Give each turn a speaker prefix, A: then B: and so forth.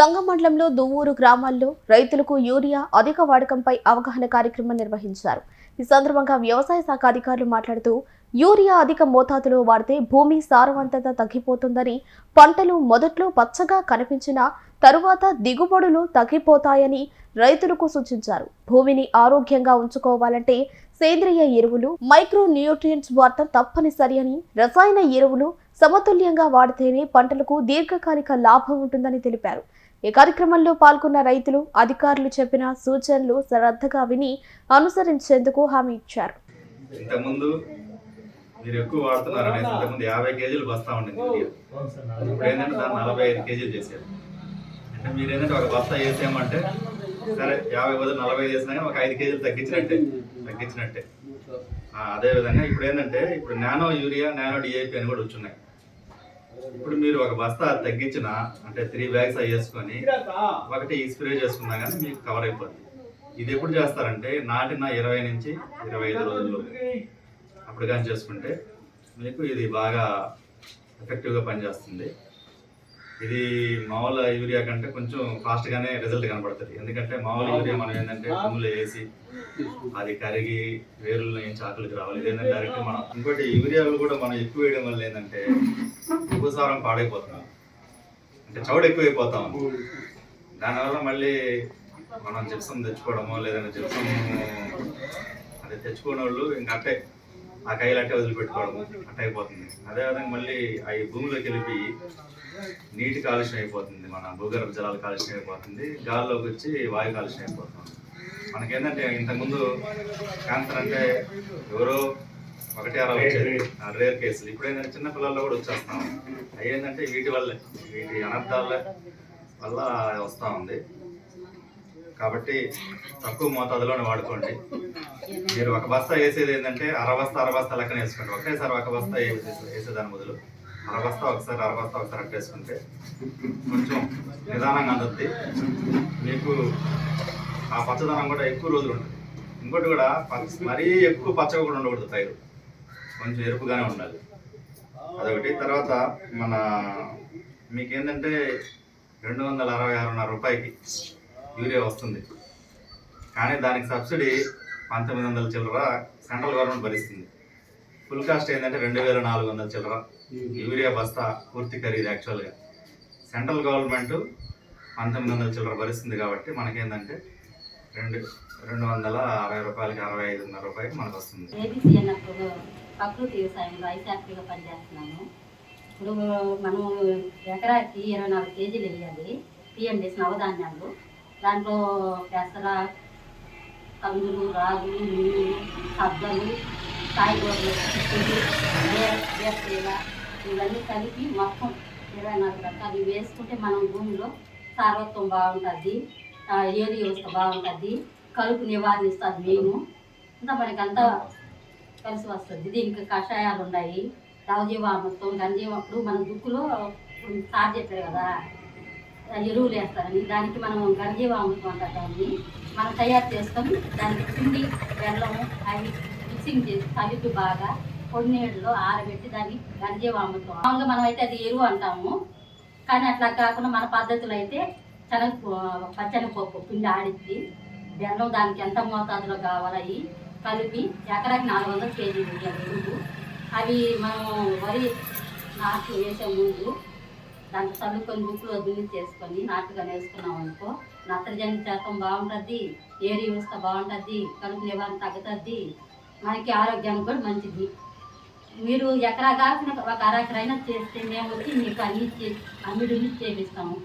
A: సంగం మండలంలో దువ్వూరు గ్రామాల్లో రైతులకు యూరియా అధిక వాడకంపై అవగాహన కార్యక్రమం నిర్వహించారు. ఈ సందర్భంగా వ్యవసాయ శాఖ అధికారులు మాట్లాడుతూ యూరియా అధిక మోతాదులో వాడితే భూమి సారవంతత తగ్గిపోతుందని పంటలు మొదట్లో పచ్చగా కనిపించినా తరువాత దిగుబడులు తగ్గిపోతాయని రైతులకు సూచించారు. భూమిని ఆరోగ్యంగా ఉంచుకోవాలంటే సేంద్రియ ఎరువులు మైక్రో న్యూట్రియంట్స్ వాడటం తప్పనిసరి అని రసాయన ఎరువులు సమతుల్యంగా వాడితేనే పంటలకు దీర్ఘకాలిక లాభం ఉంటుందని తెలిపారు. ఈ కార్యక్రమంలో పాల్గొన్న రైతులు అధికారులు చెప్పిన సూచనలు శ్రద్ధగా విని అనుసరించేందుకు హామీ ఇచ్చారు.
B: ఇంతకుముందు మీరు ఎక్కువ వాడుతున్నారు అనేసి ఇంతకుముందు యాభై కేజీలు బస్తా ఉండేది ఇప్పుడు ఏంటంటే దాన్ని నలభై ఐదు కేజీలు చేశారు. అంటే మీరు ఏంటంటే ఒక బస్తా వేసామంటే సరే యాభై బదులు నలభై ఐదు వేసినా కానీ ఒక ఐదు కేజీలు తగ్గించినట్టే తగ్గించినట్టే. అదేవిధంగా ఇప్పుడు ఏంటంటే ఇప్పుడు నానో యూరియా నానో డిఐపి అని కూడా వచ్చున్నాయి. ఇప్పుడు మీరు ఒక బస్తా తగ్గించిన అంటే త్రీ బ్యాగ్స్ అవి వేసుకొని ఒకటి స్ప్రే చేసుకున్నా కానీ మీకు కవర్ అయిపోద్ది. ఇది ఎప్పుడు చేస్తారంటే నాటిన ఇరవై నుంచి ఇరవై ఐదు రోజులు. అప్పుడు కానీ చేసుకుంటే మీకు ఇది బాగా ఎఫెక్టివ్గా పనిచేస్తుంది. ఇది మామూలు యూరియా కంటే కొంచెం ఫాస్ట్గానే రిజల్ట్ కనబడుతుంది. ఎందుకంటే మామూలు యూరియా మనం ఏంటంటే భూమిలో వేసి అది కరిగి వేరుల నుంచి ఆకులకి రావాలి. ఏంటంటే డైరెక్ట్ మనం ఇంకోటి యూరియాలు కూడా మనం ఎక్కువ వేయడం వల్ల ఏంటంటే భూసారం పాడైపోతున్నాం. అంటే చౌడు ఎక్కువైపోతాం. దానివల్ల మళ్ళీ మనం జిప్సం తెచ్చుకోవడమో లేదంటే జిప్సం అది తెచ్చుకునే వాళ్ళు ఇంకా అట్టే. ఆ కాయలు అట్టే వదిలిపెట్టుకోవడము అట్ట అయిపోతుంది అదేవిధంగా మళ్ళీ అవి భూమిలోకి వెళ్ళిపోయి నీటి కాలుష్యం అయిపోతుంది. మన భూగర్భ జలాల కాలుష్యం అయిపోతుంది. గాల్లోకి వచ్చి వాయు కాలుష్యం అయిపోతుంది. మనకేంటంటే ఇంతకుముందు క్యాన్సర్ అంటే ఎవరో ఒకటి అలా వచ్చేది. రేర్ కేసులు ఇప్పుడు ఏంటంటే చిన్న పిల్లల్లో కూడా వచ్చేస్తాం. అవి ఏంటంటే వీటి వల్లే. వీటి అనర్థాల వల్ల వస్తూ ఉంది. కాబట్టి తక్కువ మోతాదులోనే వాడుకోండి. మీరు ఒక బస్తా వేసేది ఏంటంటే అర బస్తా అర బస్తా లెక్కన వేసుకోండి. ఒకేసారి ఒక బస్తా వేసే- వేసేదాని బదులు అర బస్తా ఒకసారి అర బస్తా ఒకసారి అట్ట వేసుకుంటే కొంచెం నిదానంగా అందుద్ది. మీకు ఆ పచ్చదనం కూడా ఎక్కువ రోజులు ఉంటుంది. ఇంకోటి కూడా పచ్చ మరీ ఎక్కువ పచ్చగా కూడా ఉండకూడదు పైరు. కొంచెం ఎరుపుగానే ఉండాలి. అదొకటి. తర్వాత మన మీకేంటంటే రెండు వందల అరవై ఆరున్నర రూపాయకి యూరియా వస్తుంది. కానీ దానికి సబ్సిడీ పంతొమ్మిది వందల చిల్లర సెంట్రల్ గవర్నమెంట్ భరిస్తుంది. ఫుల్ కాస్ట్ ఏంటంటే రెండు వేల నాలుగు వందల చిల్లర యూరియా బస్తా పూర్తి ఖరీదు యాక్చువల్గా. సెంట్రల్ గవర్నమెంట్ పంతొమ్మిది వందల చిల్లర భరిస్తుంది కాబట్టి మనకేంటంటే రెండు రెండు వందల అరవై రూపాయలకి అరవై ఐదున్నర రూపాయలకి మనకు వస్తుంది.
C: ప్రకృతి వ్యవసాయంలో ఐశాఖగా పనిచేస్తున్నాము. ఇప్పుడు మనం ఎకరాకి ఇరవై నాలుగు కేజీలు వేయాలి. పిఎండిస్ నవధాన్యాలు. దాంట్లో పెసర కందులు రాగులు నూనె సబ్బలు కాయగూరలు ఇవన్నీ కలిపి మొత్తం ఇరవై నాలుగు రకాలు. ఇవి వేసుకుంటే మనం భూమిలో సారవత్వం బాగుంటుంది ఏది వ్యవస్థ బాగుంటుంది కలుపు నివారణిస్తుంది మేము. అంతా మనకి అంతా కలిసి వస్తుంది. దీనికి కషాయాలు ఉన్నాయి. లవజీవామృతం గంజీవప్పుడు మన దుక్కులో సార్ చెప్పారు కదా ఎరువులు వేస్తారని దానికి మనం గంజీవామృతం అంటారు దాన్ని మనం తయారు చేసుకొని దానికి పిండి బెల్లం అవి మిక్సింగ్ చేసి కలిపి బాగా పొడి నీళ్ళలో ఆరబెట్టి దాన్ని గంజీవామృతం మామూలుగా మనం అయితే అది ఎరువు అంటాము. కానీ అట్లా కాకుండా మన పద్ధతిలో అయితే శనగ పచ్చనిపప్పు పిండి ఆడించి బెల్లం దానికి ఎంత మోతాదులో కావాలి కలిపి ఎకరాకి నాలుగు వందల కేజీలు ఎరువు అవి మనం వరి నాట్లు వేసే ముందు దాంట్లో చదువుకొని బుక్లు వదిలి చేసుకొని నాటుగా వేసుకున్నాం అనుకో నత్రజని శాతం బాగుంటుంది ఏరి వ్యవస్థ బాగుంటుంది కలుపు నివారణ తగ్గుతుంది మనకి ఆరోగ్యానికి కూడా మంచిది. మీరు ఎకరా కాసిన ఒక అరెకరైనా చేస్తే మేము వచ్చి మీకు అన్ని అమ్మిడి చేపిస్తాము.